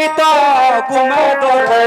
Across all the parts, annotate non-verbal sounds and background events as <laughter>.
কি তো ঘুমে দোলে।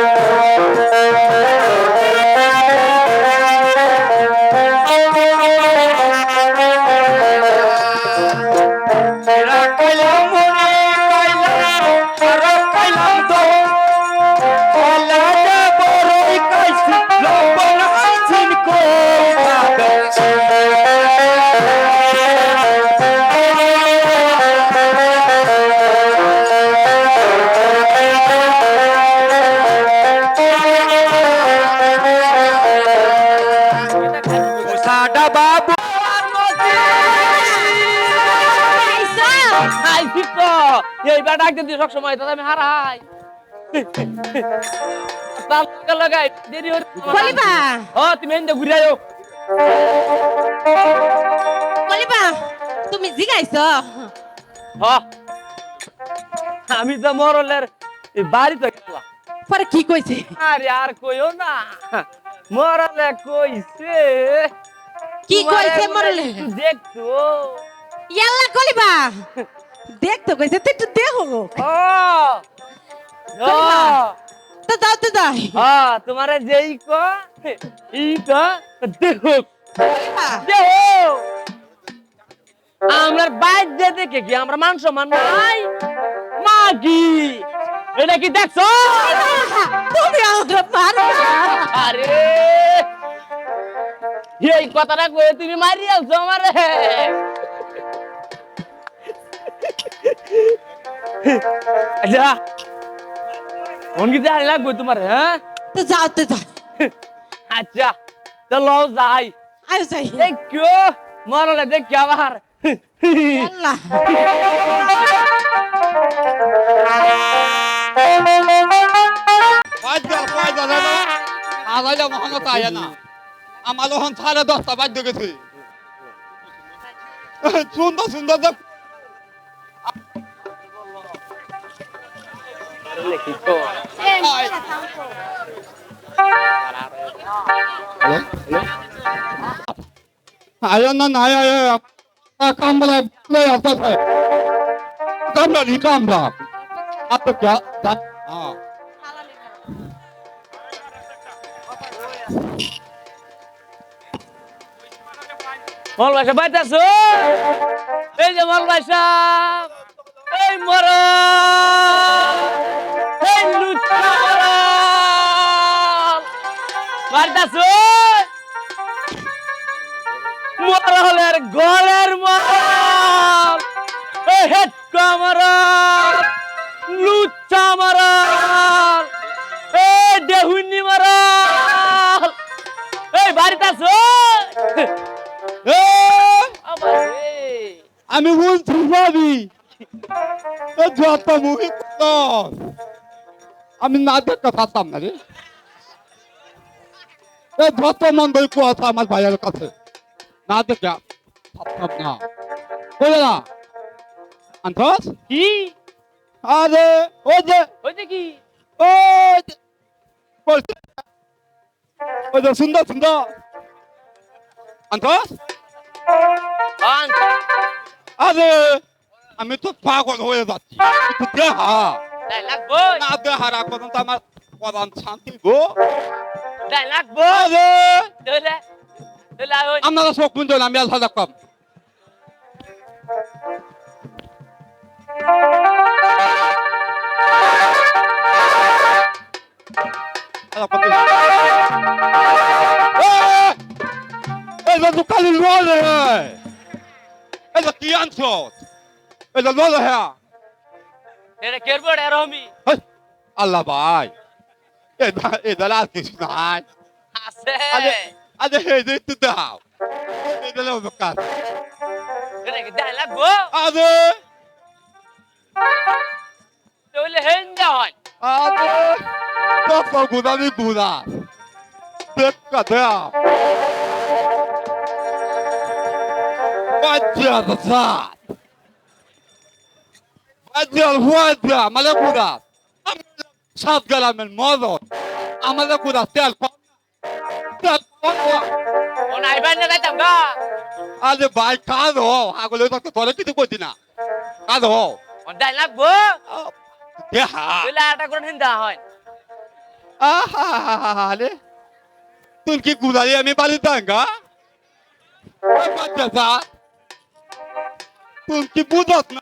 <laughs> তো সব সময় আমি হারাই। <laughs> তার লগে লাগাই দেরি হই কলিবা ও তুমি এনে ঘুরে আয়ো। কলিবা তুমি জিগাইছ? হ। আমি তো মরলের বাড়ি তো গেলাম। পরে কি কইছে? আরে আর কইও না মরলে কইছে। কি কইছে মরলে? দেখতো। ইয়াল্লা কলিবা <laughs> দেখ তো কইছে তুই একটু দেখো। তো দাও তো দাও হ্যাঁ তোমারে যেই ক ই ক দেখো দেখো আমরা বাইর যে দেখে কি আমরা মান সম্মান নাই? মাগি এটা কি দেখছ? তুমি আমার মারো আরে! এই কথাটা কয়ে তুমি মারি আলছো আমারে। আচ্ছা ফোন কি জানি লাগবে তোমার হ্যাঁ? তো যাও তো যাও। আচ্ছা চলো যাই। আয় যাই। দেখো মরলে দেখি আবার আল্লাহ। বাজ্যাল কয়টা রে না? আড়াইটা মহামত আমার সাড়ে দশটা বাজ্য গেছে। সুন্দর সুন্দর México. Ayun na naya ya. Kamla play up. Kamla ni kamla. Apa kya? Dat. Ah. মল ভাষা পাইতেছ এই যে মল ভাষা এই মর এই লুচ্চা পাইতাছো মরলের গলের মরল এই হেড কামরল লুচ্চা মরল এই দেহুনি মরল এই বাড়িতে আছো এ, আবার রে। আমি বলছি ভাবি। যত মুহি আমি না দেখতে পারতাম না রে। এ যত মন্দির কুয়াশা আমার ভাইয়ের কাছে। না দেখে পারতাম না। বলে না। আন্তস কি? আরে ওই যে। কি? ওই যে। বলছে। ওই যে সুন্দর সুন্দর। আন্তস আন আরে। আমি তো পাগল হয়ে যাচ্ছি। না রাখব তো আমার প্রধান শান্তি গো। লাগবো আপনারা সব কুঞ্জন আমি আলফা দেখলাম এটা তো খালি লড়ে এটা কি আনছ? এটা লড়ে হ্যাঁ। এরে কেরবো রে রমি হেই, আল্লাহ ভাই। এটা এটা আর কিছু নাই। আছে। আরে হে যে তুই দাও। এটা লো দোকান এরে কি তাই লাগবো? আরে। দলে হেন গুদা দেয়া বাচ্চা দা গুদা কম তেল কম ও নাই বাইনে যাইতাম গা আরে ভাই কাঁদো আগলে তো তোরে কিছু করছি না কাঁদো ও তাই লাগবো দেহা তাহলে আটা করে নিন্দা হয় আহাহাহাহারে তুই কি গুলালি আমি বাড়ি দাঙ্গা বাচ্চা তুই কি বুঝত না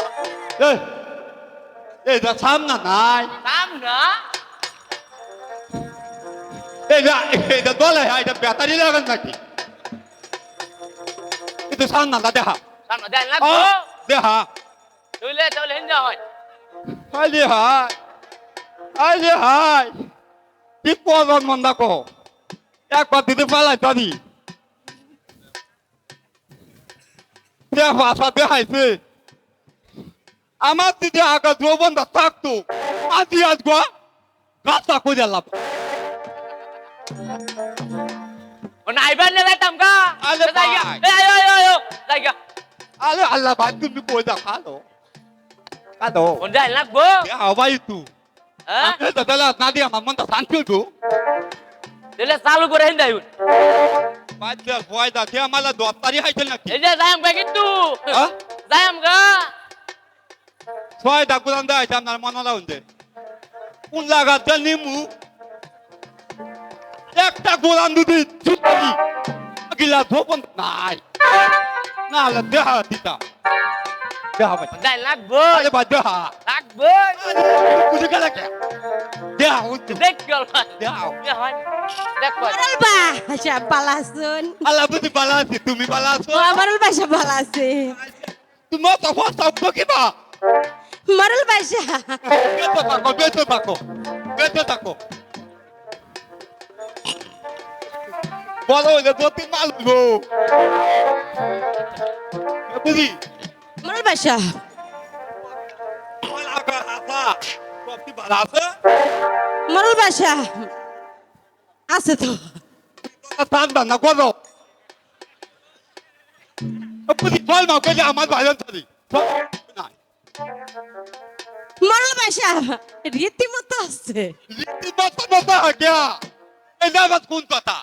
তুমি কে পাছা এ এটা সামনা নাই নাম না এটা এটা দলে এটা ব্যাটারি লাগান নাকি এটা সামনা না দেখা সামনে দেন না দেখা তুইলে তাহলে হিন্দা হয় আরে হাই আরে হাই কি পজন মন দেখো একবার দিতে পালাই তানি দেখ ভাষা দেখাইছে আমার দিদি আগা যৌবনটা থাকতো। আজি আজ গো গাছটা করে লাভ। ও নাই বাইনে যাইতাম গা। আরে যাইগা ভাই। এই আয় আয় আয় যাইগা। আরে আল্লাহ ভাই তুমি কই দা খালো কাদো। কোন দেন লাগবো দেখ ভাই তুই হ্যাঁ? আমি তো তাহলে আমার আমার দপ্তারি হাইছিল নাকি এই যে যাইম গা কিন্তু হ্যাঁ? যাইম গা ছয় ডাকুরান দেয় আপনার মনে রাখুন কোন লাগাতে নিমু একটা গোলান দুদি ছুটি গিলা ধোপন নাই না হলে দেহা দিতা দেহা ভাই দেন লাগবো আরে ভাই দেহা লাগবো বুঝে গেলে কে দেহা হচ্ছে দেখ গেল দেহা ভাই দেখ ভাই আচ্ছা বালা আল্লাহ বুঝি বালা তুমি বালা আছো মরল বাসা বালা আছে তুমি তো ফসা কিবা মরল বাসা বেঁচে থাকো বেঁচে থাকো বেঁচে থাকো বলো যে দোতি মালবো বুঝি মরল বাসা বালা মরল বাসা আছে তো ঠান্ডা না করো বুঝি ফল মা কেটে আমার ছাড়ি মরল বাসা রীতিমতো আছে। রীতিমতো মতো হাকিয়া এটা আবার কোন কথা?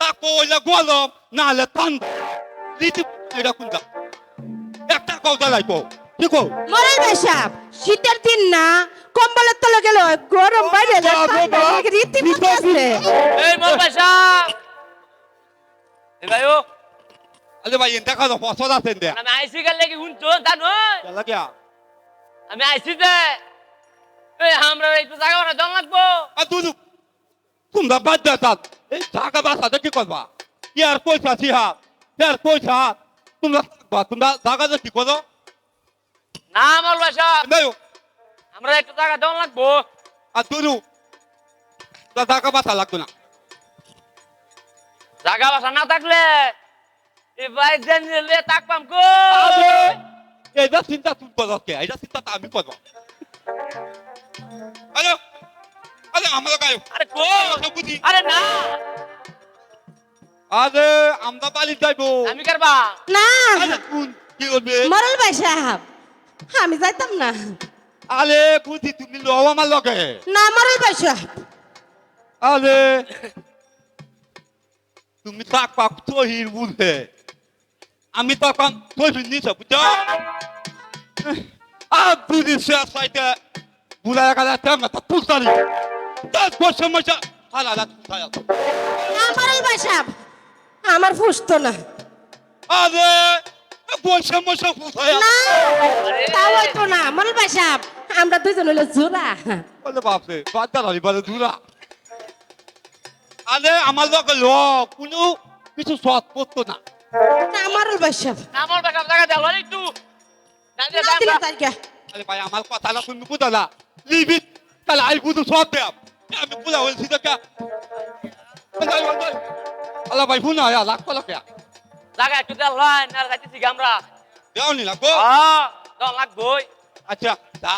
তাকো ওইলা গরম না হলে ঠান্ডা রীতি এটা কোনটা একটা কথা লাগবো। শীতের দিন না কম্বলের তলে গেল গরম বাইরে রীতিমতো আছে। এই মোর পয়সা এই আরে ভাই দেখা দাও ফসল আছে দে আমি আইসি গেলে কি শুনছো? জানো? চলা আমি আইসি যে। এই আমরা একটু জায়গা জন লাগবো। আর দুদু তোমরা বাদ এই বাসাতে কি করবা? ইয়ার পয়সা সিহা ইয়ার পয়সা তোমরা থাকবা তোমরা কি করো? না মোর পয়সা দেও আমরা একটু জায়গা জন লাগবো। আর দুদু ঢাকা বাসা লাগতো না। জায়গা বাসা না থাকলে কো এটা চিন্তা তুমি করো এটা চিন্তা আমি করব। আরে আমরা আরে কো বুঝি। আরে না। আরে আমরা বাড়ি যাইবো। আমি করবা। না। কোন কি করবে? মরল বাসা আমি যাইতাম না। আরে বুঝি তুমি লো আমার লগে। না মরল বাসা আরে। তুমি তাক পাক তহির বুঝে। আমি তখন তহির নিছে বুঝছ? আর বুঝি শেষ সাইতে বুড়ায় কাজা তেমন তা তুলতারি দশ বছর মজা হালা হালা তুলতারি না বাসা আমার ফুসতো না। আরে বসে বসে ফুসায় না তাও হইতো না। মরল বাসা আমরা দুজন হইল জোড়া। বলে বাপরে বাচ্চা ধরি বলে দূরা আরে আমার লগে লোক কোনো কিছু সৎ পড়তো না। না মরল বাসা। না মোর পয়সা জায়গা দেও একটু। আরে ভাই আমার কথা না তুমি বুঝো না লিবিট তাহলে আই বুঝো সব দেব। আমি বুঝা বলছি তো কে আল্লাহ ভাই কলা কে একটু দেল হয় না যাইতেছি আমরা দেওনি লাগবো হ্যাঁ জন লাগবো আচ্ছা দা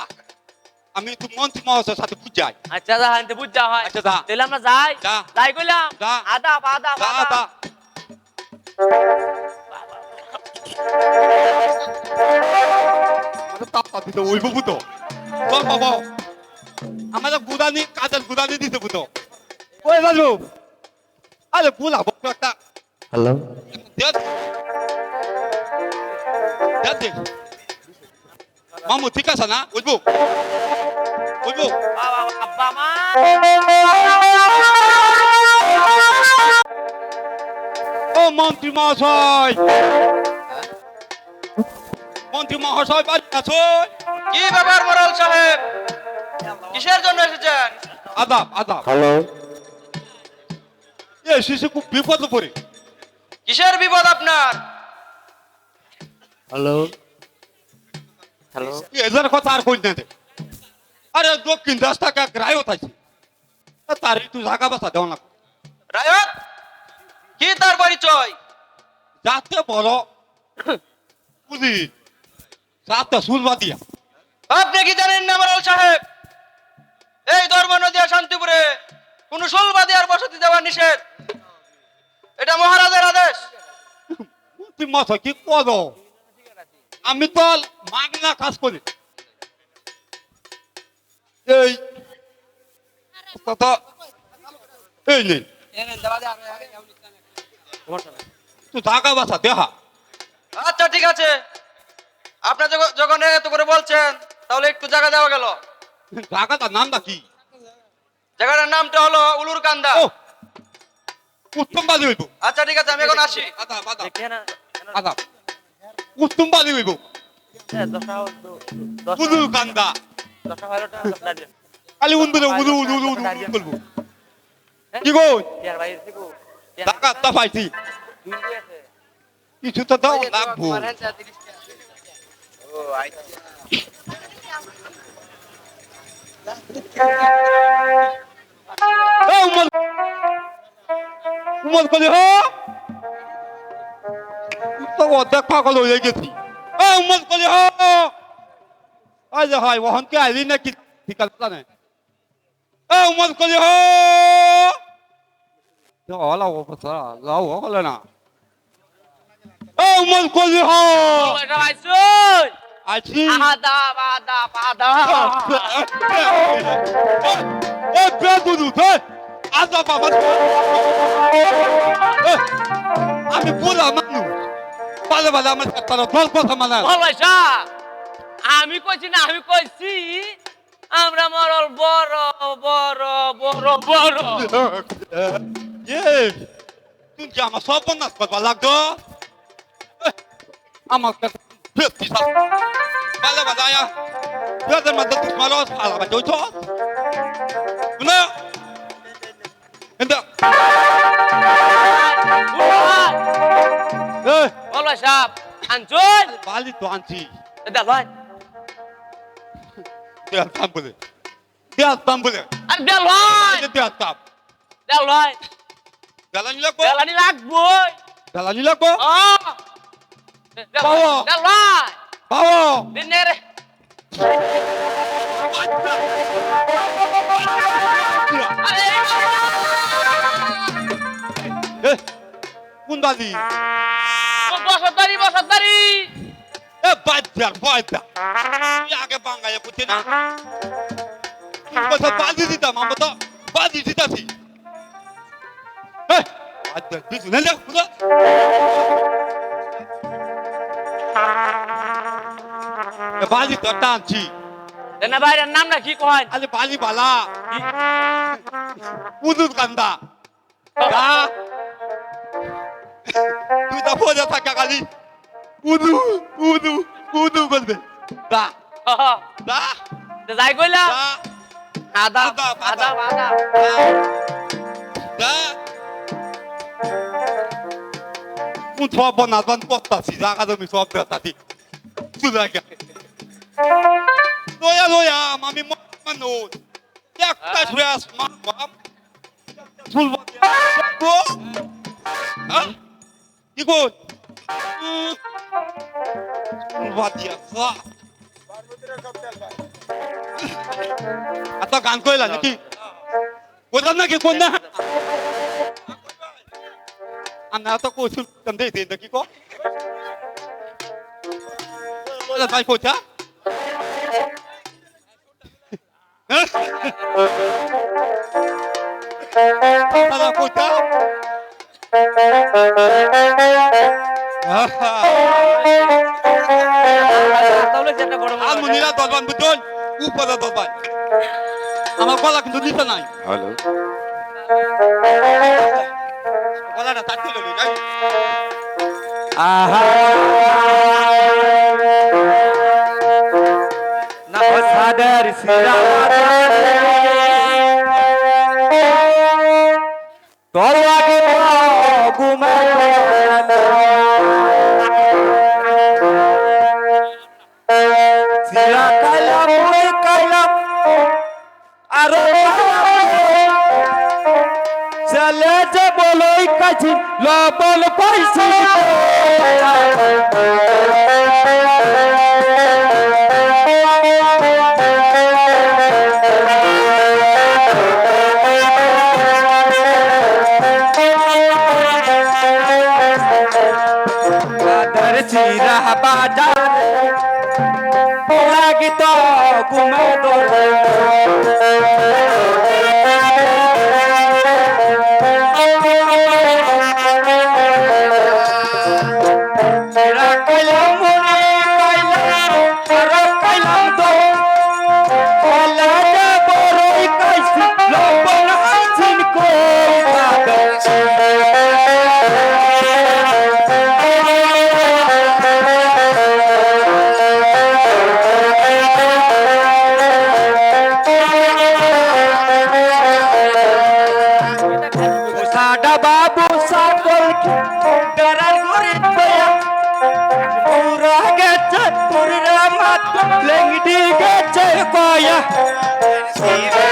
আমি একটু মন্ত্রী মহাশয়ের সাথে বুঝাই আচ্ছা যা হানতে বুঝ হয় আচ্ছা, যা। তাহলে আমরা যাই। যাই কইলাম যা। আদাব আদাব দা আদাব। তাপ তাপ দিতে ওই বাবু তো বল বাবা আমাদের গুদানি কাজের গুদানি দিতে বুতো ওই বাবু আরে বুলা বকটা একটা। হ্যালো। মামু ঠিক আছে না? বুঝব? বুঝব? আব্বা মা ও মন্ত্রী মহাশয়। মন্ত্রী মহাশয় বাড়ি আছো? কি ব্যাপার মোরাল সাহেব? কিসের জন্য এসেছেন? আদাব আদাব। হ্যালো। এ শিশু খুব বিপদ পড়ে। কিসের বিপদ আপনার? হ্যালো। হ্যালো। এদের কথা আর কই না দে। আরে দক্ষিণ এক রায়ত আছে তার একটু জায়গা বাসা দেও না রায়ত? কি তার পরিচয়? যাতে বড় বুঝি <coughs> যাতে শুনবা দিয়া। আপনি কি জানেন ধর্ম নদিয়া শান্তিপুরে কোন সুলবাদী আর বসতি দেওয়া নিষেধ। এটা মহারাজের আদেশ। মহাশয় কি করো আমি তো মাগনা কাজ করি। এই এই নেই তুই বাসা দেহা। আচ্ছা ঠিক আছে। আপনি যখন- এত করে বলছেন তাহলে একটু জায়গা দেওয়া গেল। জায়গাটার নামটা কি জায়গাটার নামটা হলো উলুর কান্দা ও উত্তম বাদি হইব। আচ্ছা ঠিক আছে আমি এখন আসি। আদা আদা। দেখে উত্তম বাদি হইব। দশটা কান্দা খালি উন্দুরে উদু উদু উদু উদু বলব কি গো টাকা তা পাইছি। কিছু তো দাও লাগবো। উমর উমর কলি হ। তো অর্ধেক পাগল হয়ে গেছি। এ উমর কলি হ। আজ হয় ওহন কে আইলি নাকি? ঠিক আছে না এ উমর কলি হ। ও কথা লাও হলা না। এ উমর কলি হ। ওটা আইছুন আছি আদাব আদাব এ বেদুদু হে আজা বাবা আমি পুরা মানুষ ভালো ভালো আমার তারা দল কথা মানা ভালোবাসা আমি কইছি না আমি কইছি আমরা মরল বড় বড় বড় বড় তুই কি আমার সব বন্যাস করবা লাগতো আমার কাছে ফেরতি সব ভালো ভালো আয়া বেদের মধ্যে তুই মারো ভালো ভালো চলছ না এন্ডা এ ভালোবাসা আনছুন বালি তো আনছি এটা লয় দেয়াল তাম বলে দেয়াল তাম বলে আর দেল হয় দেয়াল তাম দেল হয় জ্বালানি লাগবো দেলানি লাগবো জ্বালানি লাগবো ও বাবা। দেল কোন দাদি? বসতারি বসতারি এ বাচ্চা তুই আগে বাঙ্গায় বুঝছি না। কথা বাদি দিতাম আমরা তো বাদি দিতাছি। বাচ্চা কিছু না দেখ বাদি তো টানছি। দেনা ভাইয়ের নামটা কি কয়? আরে বালি বালা। উদুর কান্দা। তুই তো বোঝা থাকা খালি। উদু উদু উদু বলবে। দা দা যাই কইলা? দা আদাব আদাব, আদাব আদাব। আদাব দা un সব বনাবান পত্তাছি জায়গা জমি সব দেতাছি সুদাকে লয়া লয়া আমি মানুষ একটা মাম ফুলব হ্যাঁ কি কোন কইছিল তম দে দে নাকি কো ওলা ভাই কোথা দাদা কোথা তাহলে সেটা বড় আর মুনিরা দলবান বুঝুন উপরে দলবান আমার গলা কিন্তু নিতে নাই হ্যালো গলাটা আহা। না সাদের তোর আগে চলে যে বলই কাছি লবল পাইছি <laughs> ঘুমে কাইলাম মাত লেংডি গেছে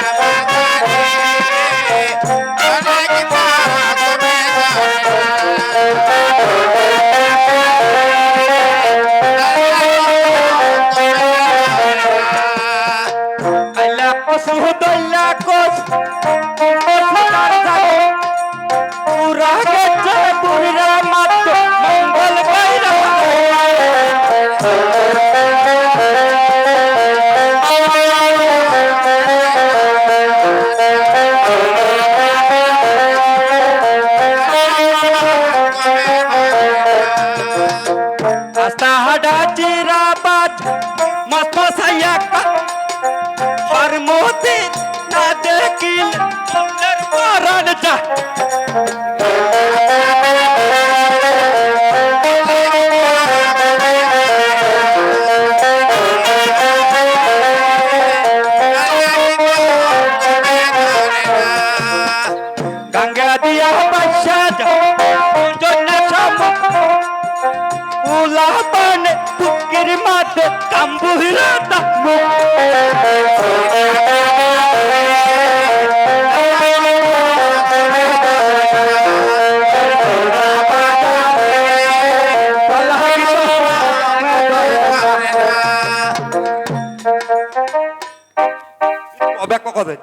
উলা পানে তুকির মাতে কাম্বুহিরা অব্যাক কবে